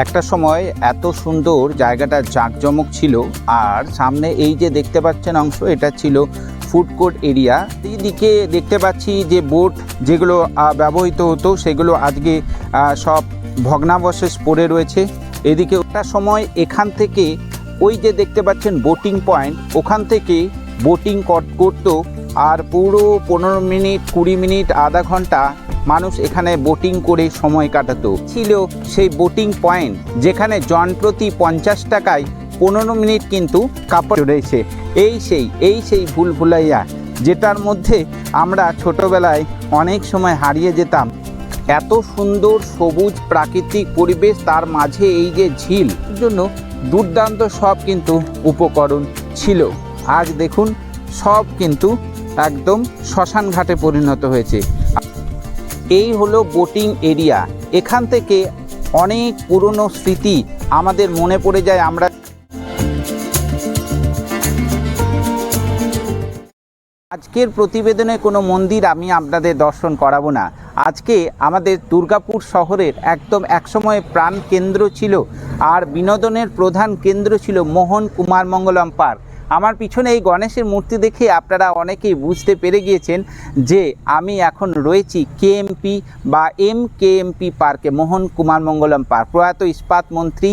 একটা সময় এত সুন্দর জায়গাটা জাঁকজমক ছিল, আর সামনে এই যে দেখতে পাচ্ছেন অংশ, এটা ছিল ফুড কোর্ট এরিয়া। এইদিকে দেখতে পাচ্ছি যে বোট যেগুলো ব্যবহৃত হতো, সেগুলো আজকে সব ভগ্নাবশেষ পড়ে রয়েছে। এদিকে একটা সময় এখান থেকে ওই যে দেখতে পাচ্ছেন বোটিং পয়েন্ট, ওখান থেকে বোটিং করতো, আর পুরো পনেরো মিনিট, কুড়ি মিনিট, আধা ঘণ্টা মানুষ এখানে বোটিং করে সময় কাটাতো। ছিল সেই বোটিং পয়েন্ট যেখানে জন প্রতি পঞ্চাশ টাকায় পনেরো মিনিট কিন্তু কাপড় রয়েছে এই সেই এই সেই ভুল ভুলাইয়া, যেটার মধ্যে আমরা ছোটবেলায় অনেক সময় হারিয়ে যেতাম। এত সুন্দর সবুজ প্রাকৃতিক পরিবেশ তার মাঝে এই যে ঝিল জন্য দুর্দান্ত সব কিন্তু উপকরণ ছিল। আজ দেখুন, সব কিন্তু একদম শ্মশান ঘাটে পরিণত হয়েছে। এই হলো বোটিং এরিয়া এখান থেকে অনেক পুরনো স্মৃতি আমাদের মনে পড়ে যায়, আমরা আজকের প্রতিবেদনে কোনো মন্দির আমি আপনাদের দর্শন করাবো না। আজকে আমাদের দুর্গাপুর শহরের একদম একসময় প্রাণ কেন্দ্র ছিল, আর বিনোদনের প্রধান কেন্দ্র ছিল মোহন কুমার মঙ্গলম পার্ক। আমার পিছনে এই গণেশের মূর্তি দেখে আপনারা অনেকেই বুঝতে পেরে গিয়েছেন যে আমি এখন রয়েছি কেএমপি বা এম কেএমপি পার্কে, মোহন কুমার মঙ্গলম পার্ক। প্রয়াত ইস্পাত মন্ত্রী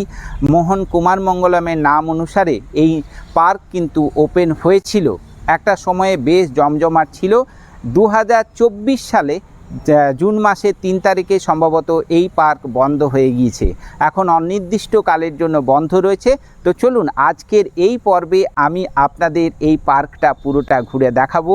মোহন কুমার মঙ্গলমের নাম অনুসারে এই পার্ক কিন্তু ওপেন হয়েছিল। একটা সময়ে বেশ জমজমাট ছিল। দু হাজার চব্বিশ সালে জুন মাসের তিন তারিখে সম্ভবত এই পার্ক বন্ধ হয়ে গিয়েছে। এখন অনির্দিষ্টকালের জন্য বন্ধ রয়েছে। তো চলুন আজকের এই পর্বে আমি আপনাদের এই পার্কটা পুরোটা ঘুরে দেখাবো।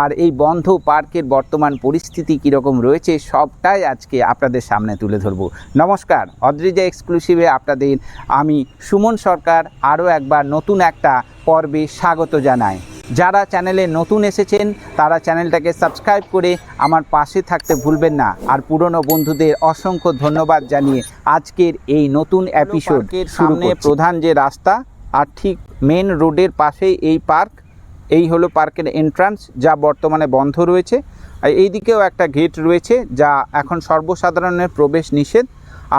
আর এই বন্ধ পার্কের বর্তমান পরিস্থিতি কীরকম রয়েছে সবটাই আজকে আপনাদের সামনে তুলে ধরবো। নমস্কার, অদ্রিজা এক্সক্লুসিভে আপনাদের আমি সুমন সরকার। আরও একবার নতুন একটা পর্বে স্বাগত জানাই। যারা চ্যানেলে নতুন এসেছেন তারা চ্যানেলটাকে সাবস্ক্রাইব করে আমার পাশে থাকতে ভুলবেন না। আর পুরনো বন্ধুদের অসংখ্য ধন্যবাদ জানিয়ে আজকের এই নতুন এপিসোড সামনে প্রধান যে রাস্তা আর ঠিক মেন রোডের পাশেই এই পার্ক এই হলো পার্কের এন্ট্রান্স যা বর্তমানে বন্ধ রয়েছে। আর এই দিকেও একটা গেট রয়েছে যা এখন সর্বসাধারণের প্রবেশ নিষেধ।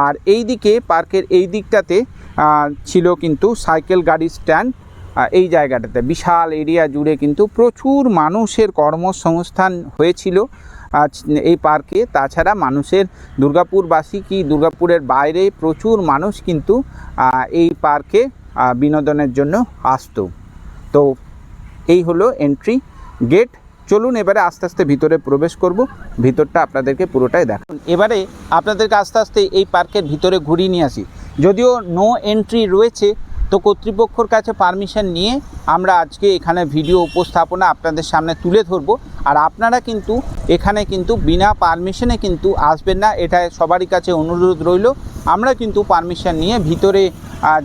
আর এই দিকে পার্কের এই দিকটাতে ছিল কিন্তু সাইকেল গাড়ি স্ট্যান্ড এই জায়গাটাতে। বিশাল এরিয়া জুড়ে কিন্তু প্রচুর মানুষের কর্মসংস্থান হয়েছিল এই পার্কে। তাছাড়া মানুষের দুর্গাপুরবাসী কি দুর্গাপুরের বাইরে প্রচুর মানুষ কিন্তু এই পার্কে বিনোদনের জন্য আসতো। তো এই হলো এন্ট্রি গেট চলুন এবারে আস্তে আস্তে ভিতরে প্রবেশ করব। ভিতরটা আপনাদেরকে পুরোটাই দেখুন এবারে আপনাদেরকে আস্তে আস্তে এই পার্কের ভিতরে ঘুরিয়ে নিয়ে আসি। যদিও নো এন্ট্রি রয়েছে তো কর্তৃপক্ষর কাছে পারমিশন নিয়ে আমরা আজকে এখানে ভিডিও উপস্থাপনা আপনাদের সামনে তুলে ধরব। আর আপনারা কিন্তু এখানে কিন্তু বিনা পারমিশনে কিন্তু আসবেন না, এটা সবারই কাছে অনুরোধ রইল। আমরা কিন্তু পারমিশন নিয়ে ভিতরে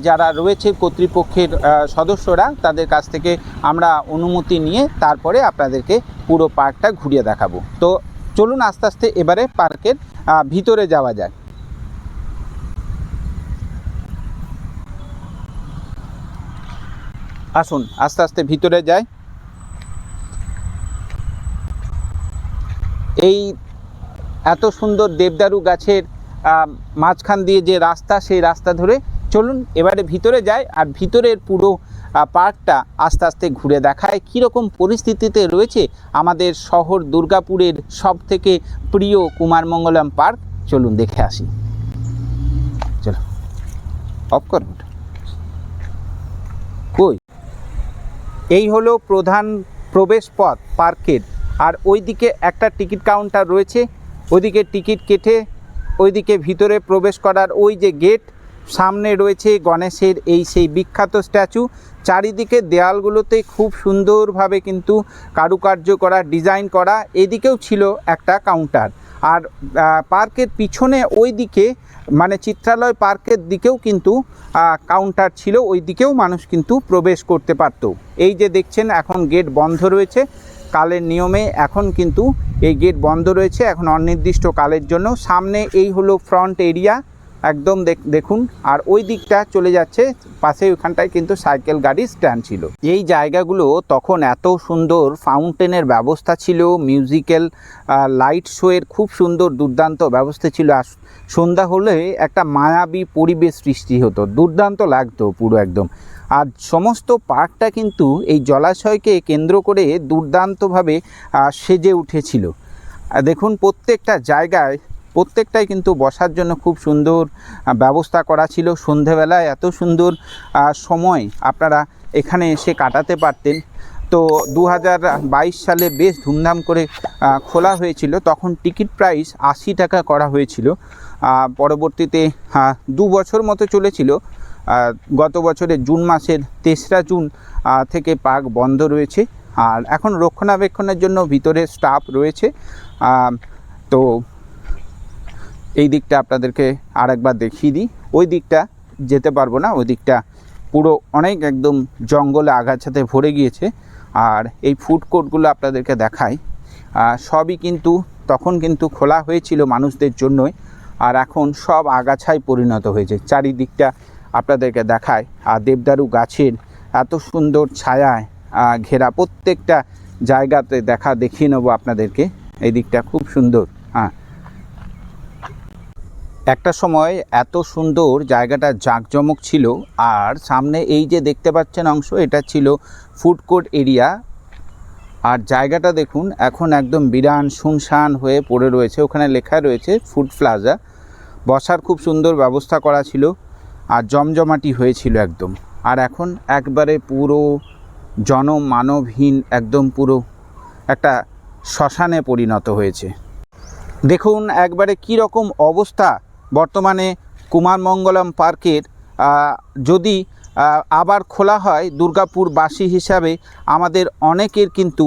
যারা রয়েছে কর্তৃপক্ষের সদস্যরা, তাদের কাছ থেকে আমরা অনুমতি নিয়ে তারপরে আপনাদেরকে পুরো পার্কটা ঘুরিয়ে দেখাবো। তো চলুন আস্তে আস্তে এবারে পার্কের ভিতরে যাওয়া যায় আসুন, আস্তে আস্তে ভিতরে যাই। এই এত সুন্দর দেবদারু গাছের মাঝখান দিয়ে যে রাস্তা, সেই রাস্তা ধরে চলুন, এবারে ভিতরে যাই আর ভিতরের পুরো পার্কটা আস্তে আস্তে ঘুরে দেখায় কীরকম পরিস্থিতিতে রয়েছে আমাদের শহর দুর্গাপুরের সব থেকে প্রিয় কুমারমঙ্গলম পার্ক। চলুন দেখে আসি। চলো অফ কর ওটা। কই এই হলো প্রধান প্রবেশ পথ পার্কের। আর ওইদিকে একটা টিকিট কাউন্টার রয়েছে, ওইদিকে টিকিট কেটে ওইদিকে ভিতরে প্রবেশ করার ওই যে গেট, সামনে রয়েছে গণেশের এই সেই বিখ্যাত স্ট্যাচু। চারিদিকে দেয়ালগুলোতে খুব সুন্দরভাবে কিন্তু কারুকার্য করা, ডিজাইন করা, এদিকেও ছিল একটা কাউন্টার। আর পার্কের পিছনে ওই দিকে মানে চিত্রালয় পার্কের দিকেও কিন্তু কাউন্টার ছিল ওই দিকেও মানুষ কিন্তু প্রবেশ করতে পারত। এই যে দেখছেন, এখন গেট বন্ধ রয়েছে। কালের নিয়মে এখন কিন্তু এই গেট বন্ধ রয়েছে। এখন অনির্দিষ্ট কালের জন্য। সামনে এই হলো ফ্রন্ট এরিয়া একদম দেখ- দেখুন, আর ওই দিকটা চলে যাচ্ছে, পাশে ওখানটায় কিন্তু সাইকেল, গাড়ি স্ট্যান্ড ছিল। এই জায়গাগুলো তখন এত সুন্দর ফাউন্টেনের ব্যবস্থা ছিল মিউজিক্যাল লাইট শোয়ের খুব সুন্দর দুর্দান্ত ব্যবস্থা ছিল। আর সন্ধ্যা হলে একটা মায়াবী পরিবেশ সৃষ্টি হতো, দুর্দান্ত লাগতো পুরো একদম। আর সমস্ত পার্কটা কিন্তু এই জলাশয়কে কেন্দ্র করে দুর্দান্তভাবে সেজে উঠেছিল। দেখুন, প্রত্যেকটা জায়গায় প্রত্যেকটাই কিন্তু বসার জন্য খুব সুন্দর ব্যবস্থা করা ছিল। সন্ধেবেলায় এত সুন্দর সময় আপনারা এখানে এসে কাটাতে পারতেন। তো দু হাজার বাইশ সালে বেশ ধুমধাম করে খোলা হয়েছিল। তখন টিকিট প্রাইস আশি টাকা করা হয়েছিল। পরবর্তীতে দু বছর মতো চলেছিল। গত বছরের জুন মাসের তেসরা জুন থেকে পার্ক বন্ধ রয়েছে। আর এখন রক্ষণাবেক্ষণের জন্য ভিতরে স্টাফ রয়েছে। তো এই দিকটা আপনাদেরকে আরেকবার দেখিয়ে দিই। ওই দিকটা যেতে পারব না ওই দিকটা পুরো অনেক একদম জঙ্গলে আগাছাতে ভরে গিয়েছে। আর এই ফুড কোর্টগুলো আপনাদেরকে আহ, সবই কিন্তু তখন কিন্তু খোলা হয়েছিল মানুষদের জন্যই আর এখন সব আগাছায় পরিণত হয়েছে। চারিদিকটা আপনাদেরকে দেখায় আর দেবদারু গাছের এত সুন্দর ছায়ায় ঘেরা প্রত্যেকটা জায়গাতে দেখা দেখিয়ে নেব আপনাদেরকে। এই দিকটা খুব সুন্দর। একটা সময় এত সুন্দর জায়গাটা জাঁকজমক ছিল, আর সামনে এই যে দেখতে পাচ্ছেন অংশ, এটা ছিল ফুড কোর্ট এরিয়া। আর জায়গাটা দেখুন, এখন একদম বিরান শুনশান হয়ে পড়ে রয়েছে। ওখানে লেখা রয়েছে ফুড প্লাজা। বসার খুব সুন্দর ব্যবস্থা করা ছিল, আর জমজমাটি হয়েছিল একদম। আর এখন একবারে পুরো জনমানবহীন, একদম পুরো একটা শ্মশানে পরিণত হয়েছে। দেখুন, একবারে কি রকম অবস্থা। বর্তমানে কুমারমঙ্গলম পার্কের যদি আবার খোলা হয়, দুর্গাপুরবাসী হিসাবে আমাদের অনেকের কিন্তু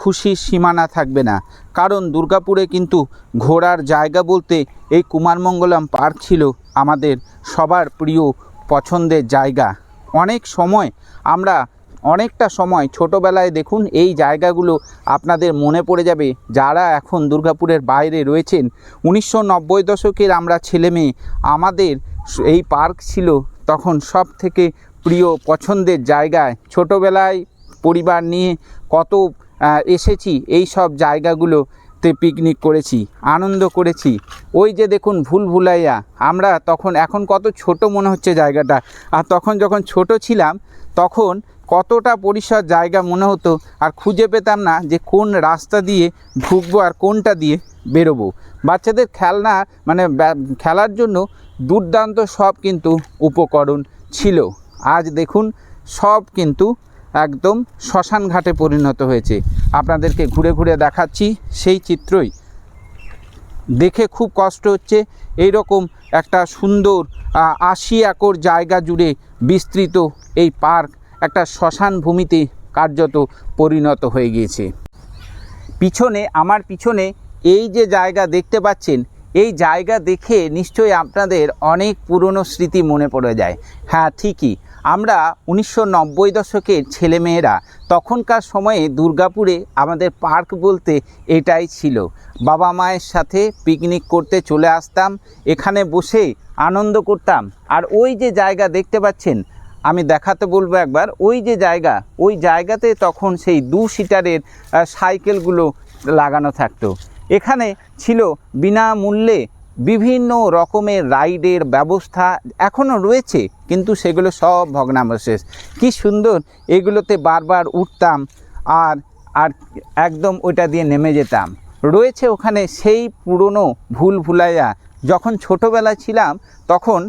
খুশির সীমানা থাকবে না। কারণ দুর্গাপুরে কিন্তু ঘোরার জায়গা বলতে এই কুমারমঙ্গলম পার্ক ছিল আমাদের সবার প্রিয় পছন্দের জায়গা। অনেক সময় আমরা অনেকটা সময় ছোটোবেলায় দেখুন এই জায়গাগুলো আপনাদের মনে পড়ে যাবে যারা এখন দুর্গাপুরের বাইরে রয়েছেন। উনিশশো নব্বই দশকের আমরা ছেলে মেয়ে, আমাদের এই পার্ক ছিল তখন সব থেকে প্রিয়, পছন্দের জায়গায়। ছোটোবেলায় পরিবার নিয়ে কত এসেছি, এই সব জায়গাগুলোতে পিকনিক করেছি, আনন্দ করেছি। ওই যে দেখুন ভুল ভুলাইয়া, আমরা তখন, এখন কত ছোট মনে হচ্ছে জায়গাটা। আর তখন যখন ছোট ছিলাম, তখন কতটা পরিসর জায়গা মনে হতো আর খুঁজে পেতাম না যে কোন রাস্তা দিয়ে ঢুকবো আর কোনটা দিয়ে বেরোবো। বাচ্চাদের খেলনা মানে খেলার জন্য দুর্দান্ত সব কিন্তু উপকরণ ছিল। আজ দেখুন সব কিন্তু একদম শ্মশান ঘাটে পরিণত হয়েছে। আপনাদেরকে ঘুরে ঘুরে দেখাচ্ছি সেই চিত্রই। দেখে খুব কষ্ট হচ্ছে এই রকম একটা সুন্দর আশি একর জায়গা জুড়ে বিস্তৃত এই পার্ক। একটা শ্মশান ভূমিতে কার্যত পরিণত হয়ে গিয়েছে। পিছনে, আমার পিছনে এই যে জায়গা দেখতে পাচ্ছেন, এই জায়গা দেখে নিশ্চয়ই আপনাদের অনেক পুরনো স্মৃতি মনে পড়ে যায়। হ্যাঁ ঠিকই। আমরা উনিশশো নব্বই দশকের ছেলেমেয়েরা তখনকার সময়ে দুর্গাপুরে আমাদের পার্ক বলতে এটাই ছিল। বাবা মায়ের সাথে পিকনিক করতে চলে আসতাম, এখানে বসে আনন্দ করতাম। আর ওই যে জায়গা দেখতে পাচ্ছেন আমি দেখাতে বলব একবার। ওই যে জায়গা, ওই জায়গাতে তখন সেই দু সিটারের সাইকেলগুলো লাগানো থাকতো। এখানে ছিল বিনামূল্যে বিভিন্ন রকমের রাইডের ব্যবস্থা এখনও রয়েছে, কিন্তু সেগুলো সব ভগ্নাবশেষ কি সুন্দর, এগুলোতে বারবার উঠতাম আর আর একদম ওইটা দিয়ে নেমে যেতাম। রয়েছে ওখানে সেই পুরনো ভুল ভুলাইয়া যখন ছোটোবেলায় ছিলাম, তখন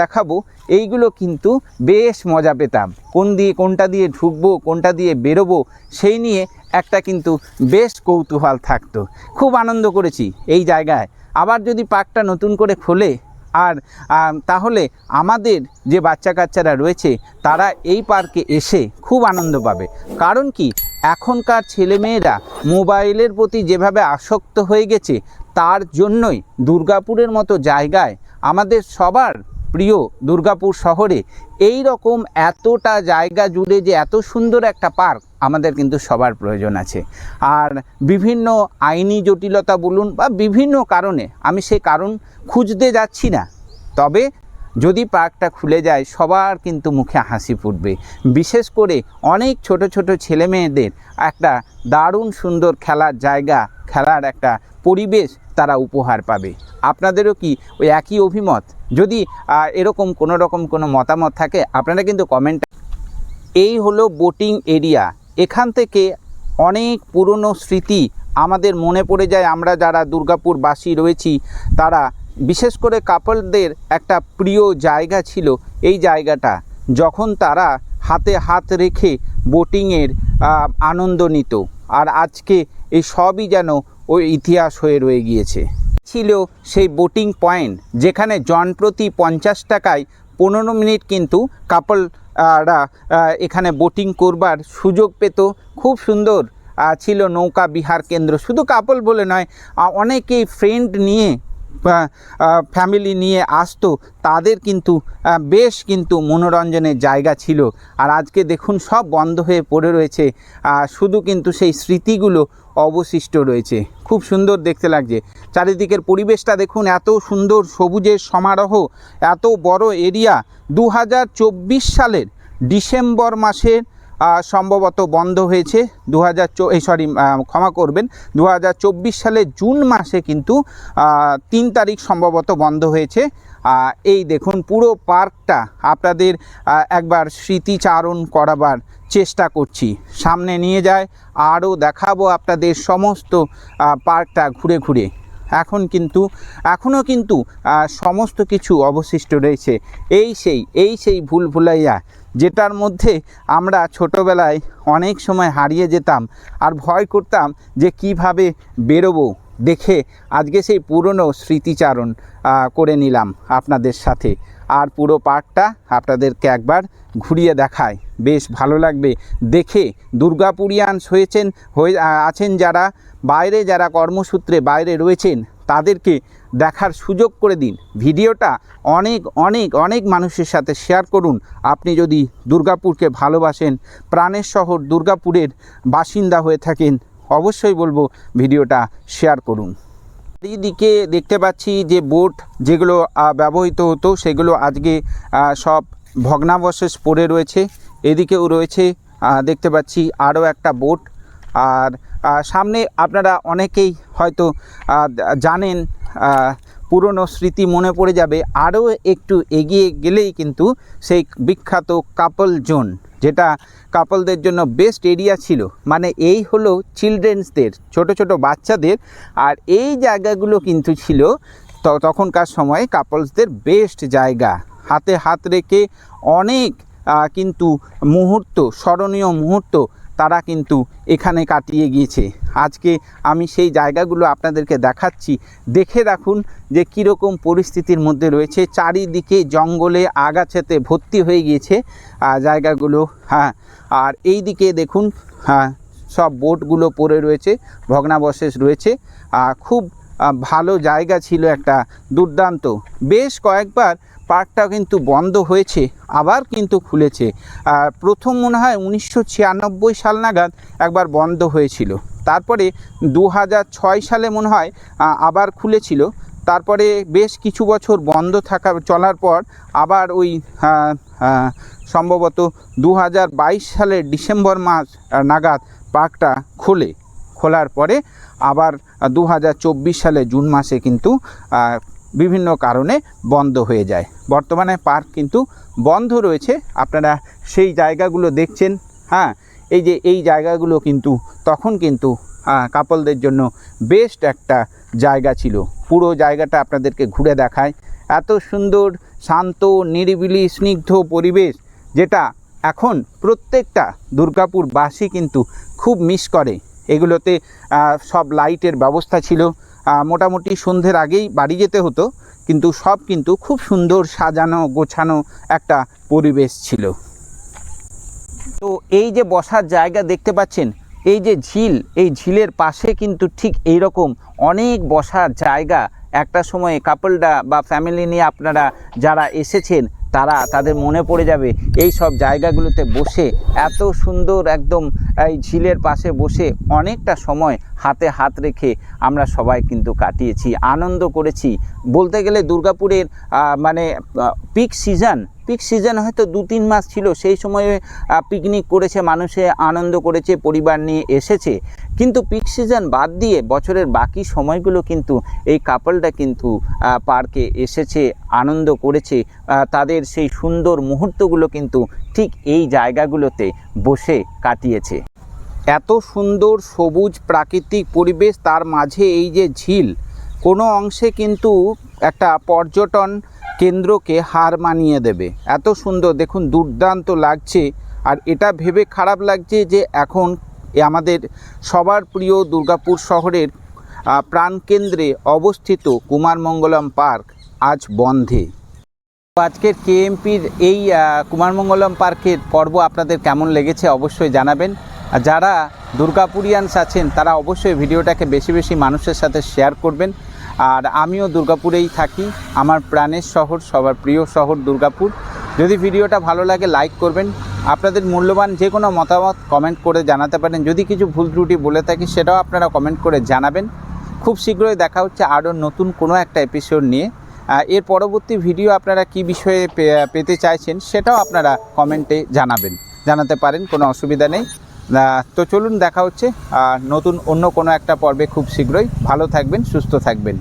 দেখাবো, এইগুলো কিন্তু বেশ মজা পেতাম। কোন দিয়ে কোনটা দিয়ে ঢুকবো, কোনটা দিয়ে বেরোবো, সেই নিয়ে একটা কিন্তু বেশ কৌতূহল থাকতো। খুব আনন্দ করেছি এই জায়গায়। আবার যদি পার্কটা নতুন করে খোলে, আর তাহলে আমাদের যে বাচ্চা কাচ্চারা রয়েছে, তারা এই পার্কে এসে খুব আনন্দ পাবে। কারণ কি, এখনকার ছেলেমেয়েরা মোবাইলের প্রতি যেভাবে আসক্ত হয়ে গেছে তার জন্যই দুর্গাপুরের মতো জায়গায় আমাদের সবার প্রিয় দুর্গাপুর শহরে এই রকম এতটা জায়গা জুড়ে যে এত সুন্দর একটা পার্ক আমাদের কিন্তু সবার প্রয়োজন আছে। আর বিভিন্ন আইনি জটিলতা বলুন বা বিভিন্ন কারণে আমি সেই কারণ খুঁজতে যাচ্ছি না। তবে যদি পার্কটা খুলে যায়, সবার কিন্তু মুখে হাসি ফুটবে। বিশেষ করে অনেক ছোট ছোট ছেলে মেয়েদের একটা দারুণ সুন্দর খেলার জায়গা, খেলার একটা পরিবেশ তারা উপহার পাবে। আপনাদেরও কি ওই একই অভিমত? যদি এরকম কোনো রকম কোনো মতামত থাকে, আপনারা কিন্তু কমেন্ট এই হলো বোটিং এরিয়া এখান থেকে অনেক পুরনো স্মৃতি আমাদের মনে পড়ে যায়। আমরা যারা দুর্গাপুরবাসী রয়েছি, তারা বিশেষ করে কাপলদের একটা প্রিয় জায়গা ছিল এই জায়গাটা। যখন তারা হাতে হাত রেখে বোটিংয়ের আনন্দ নিত। আর আজকে এই সবই যেন ওই ইতিহাস হয়ে রয়ে গিয়েছে। ছিল সেই বোটিং পয়েন্ট যেখানে জনপ্রতি পঞ্চাশ টাকায় পনেরো মিনিট কিন্তু কাপলরা এখানে বোটিং করবার সুযোগ পেত। খুব সুন্দর ছিল নৌকা বিহার কেন্দ্র। শুধু কাপল বলে নয় অনেকেই ফ্রেন্ড নিয়ে ফ্যামিলি নিয়ে আসতো, তাদের কিন্তু বেশ কিন্তু মনোরঞ্জনের জায়গা ছিল। আর আজকে দেখুন সব বন্ধ হয়ে পড়ে রয়েছে শুধু কিন্তু সেই স্মৃতিগুলো অবশিষ্ট রয়েছে। খুব সুন্দর দেখতে লাগছে। চারিদিকের পরিবেশটা দেখুন, এত সুন্দর সবুজের সমারোহ, এত বড় এরিয়া। দু হাজার চব্বিশ সালের ডিসেম্বর মাসের সম্ভবত বন্ধ হয়েছে। দু হাজার এই সরি ক্ষমা করবেন। দু সালের জুন মাসে কিন্তু তিন তারিখ সম্ভবত বন্ধ হয়েছে। এই দেখুন, পুরো পার্কটা আপনাদের একবার স্মৃতিচারণ করাবার চেষ্টা করছি। সামনে নিয়ে যায়, আরও দেখাবো আপনাদের সমস্ত পার্কটা ঘুরে ঘুরে। এখন কিন্তু, এখনও কিন্তু সমস্ত কিছু অবশিষ্ট রয়েছে। এই সেই এই সেই ভুল ভুলাইয়া যেটার মধ্যে আমরা ছোটোবেলায় অনেক সময় হারিয়ে যেতাম আর ভয় করতাম যে কীভাবে বেরোবো দেখে আজকে সেই পুরনো স্মৃতিচারণ করে নিলাম আপনাদের সাথে। আর পুরো পার্কটা আপনাদেরকে একবার ঘুরিয়ে দেখায়। বেশ ভালো লাগবে দেখে। দুর্গাপুরিয়ানস হয়েছেন, হয়ে আছেন যারা, বাইরে যারা কর্মসূত্রে বাইরে রয়েছেন, তাদেরকে দেখার সুযোগ করে দিন। ভিডিওটা অনেক অনেক অনেক মানুষের সাথে শেয়ার করুন। আপনি যদি দুর্গাপুরকে ভালোবাসেন, প্রাণের শহর দুর্গাপুরের বাসিন্দা হয়ে থাকেন, অবশ্যই বলব ভিডিওটা শেয়ার করুন। চারিদিকে দেখতে পাচ্ছি যে বোট যেগুলো ব্যবহৃত হতো, সেগুলো আজকে সব ভগ্নাবশেষ পড়ে রয়েছে। এদিকেও রয়েছে দেখতে পাচ্ছি আরও একটা বোট আর সামনে আপনারা অনেকেই হয়তো জানেন পুরনো স্মৃতি মনে পড়ে যাবে। আরও একটু এগিয়ে গেলেই কিন্তু সেই বিখ্যাত কাপল জোন, যেটা কাপলদের জন্য বেস্ট এরিয়া ছিল। মানে এই হলো চিলড্রেন্সদের, ছোট ছোট বাচ্চাদের। আর এই জায়গাগুলো কিন্তু ছিল তখনকার সময়ে কাপলসদের বেস্ট জায়গা। হাতে হাত রেখে অনেক কিন্তু মুহূর্ত, স্মরণীয় মুহূর্ত তারা কিন্তু এখানে কাটিয়ে গিয়েছে। আজকে আমি সেই জায়গাগুলো আপনাদেরকে দেখাচ্ছি। দেখে দেখুন যে কীরকম পরিস্থিতির মধ্যে রয়েছে। চারিদিকে জঙ্গলে আগাছাতে ভর্তি হয়ে গিয়েছে জায়গাগুলো। হ্যাঁ আর এই দিকে দেখুন হ্যাঁ সব বোটগুলো পড়ে রয়েছে, ভগ্নাবশেষ রয়েছে। খুব ভালো জায়গা ছিল একটা দুর্দান্ত। বেশ কয়েকবার পার্কটা কিন্তু বন্ধ হয়েছে, আবার কিন্তু খুলেছে। আর প্রথম মনে হয় উনিশশো ছিয়ানব্বই সাল নাগাদ একবার বন্ধ হয়েছিল। তারপরে দু সালে মনে হয় আবার খুলেছিল। তারপরে বেশ কিছু বছর বন্ধ থাকা, চলার পর আবার ওই সম্ভবত দু হাজার বাইশ সালের ডিসেম্বর মাস নাগাদ পার্কটা খোলে। খোলার পরে আবার দু হাজার চব্বিশ সালে জুন মাসে কিন্তু বিভিন্ন কারণে বন্ধ হয়ে যায়। বর্তমানে পার্ক কিন্তু বন্ধ রয়েছে। আপনারা সেই জায়গাগুলো দেখছেন হ্যাঁ? এই যে এই জায়গাগুলো কিন্তু তখন কিন্তু কাপলদের জন্য বেস্ট একটা জায়গা ছিল। পুরো জায়গাটা আপনাদেরকে ঘুরে দেখায়। এত সুন্দর, শান্ত, নিরিবিলি, স্নিগ্ধ পরিবেশ, যেটা এখন প্রত্যেকটা দুর্গাপুরবাসী কিন্তু খুব মিস করে। এগুলোতে সব লাইটের ব্যবস্থা ছিল। মোটামুটি সন্ধ্যের আগেই বাড়ি যেতে হতো, কিন্তু সব কিন্তু খুব সুন্দর সাজানো, গোছানো একটা পরিবেশ ছিল। তো এই যে বসার জায়গা দেখতে পাচ্ছেন, এই যে ঝিল, এই ঝিলের পাশে কিন্তু ঠিক এই রকম অনেক বসার জায়গা। একটা সময়ে কাপলরা বা ফ্যামিলি নিয়ে আপনারা যারা এসেছেন তারা তাদের মনে পড়ে যাবে এই সব জায়গাগুলোতে বসে, এত সুন্দর একদম এই ঝিলের পাশে বসে অনেকটা সময় হাতে হাত রেখে আমরা সবাই কিন্তু কাটিয়েছি, আনন্দ করেছি। বলতে গেলে দুর্গাপুরের মানে পিক সিজন পিক সিজন হয়তো দু তিন মাস ছিল, সেই সময়ে পিকনিক করেছে, মানুষে আনন্দ করেছে, পরিবার নিয়ে এসেছে। কিন্তু পিক সিজন বাদ দিয়ে বছরের বাকি সময়গুলো কিন্তু এই কাপলটা কিন্তু পার্কে এসেছে, আনন্দ করেছে তাদের সেই সুন্দর মুহূর্তগুলো কিন্তু ঠিক এই জায়গাগুলোতে বসে কাটিয়েছে। এত সুন্দর সবুজ প্রাকৃতিক পরিবেশ তার মাঝে এই যে ঝিল, কোনো অংশে কিন্তু একটা পর্যটন কেন্দ্রকে হার মানিয়ে দেবে। এত সুন্দর, দেখুন দুর্দান্ত লাগছে। আর এটা ভেবে খারাপ লাগছে যে এখন এ আমাদের সবার প্রিয় দুর্গাপুর শহরের প্রাণকেন্দ্রে অবস্থিত কুমারমঙ্গলম পার্ক আজ বন্ধে। আজকের কেএমপির এই কুমারমঙ্গলম পার্কের পর্ব আপনাদের কেমন লেগেছে অবশ্যই জানাবেন। যারা দুর্গাপুরিয়ানস আছেন, তারা অবশ্যই ভিডিওটাকে বেশি বেশি মানুষের সাথে শেয়ার করবেন। আর আমিও দুর্গাপুরেই থাকি, আমার প্রাণের শহর, সবার প্রিয় শহর দুর্গাপুর। যদি ভিডিওটা ভালো লাগে, লাইক করবেন। আপনাদের মূল্যবান যে কোনো মতামত কমেন্ট করে জানাতে পারেন। যদি কিছু ভুল ত্রুটি বলে থাকি, সেটাও আপনারা কমেন্ট করে জানাবেন। খুব শীঘ্রই দেখা হচ্ছে আরও নতুন কোনো একটা এপিসোড নিয়ে। এর পরবর্তী ভিডিও আপনারা কি বিষয়ে পেতে চাইছেন, সেটাও আপনারা কমেন্টে জানাবেন। জানাতে পারেন, কোনো অসুবিধা নেই। তো চলুন, দেখা হচ্ছে নতুন অন্য কোনো একটা পর্বে খুব শীঘ্রই। ভালো থাকবেন, সুস্থ থাকবেন।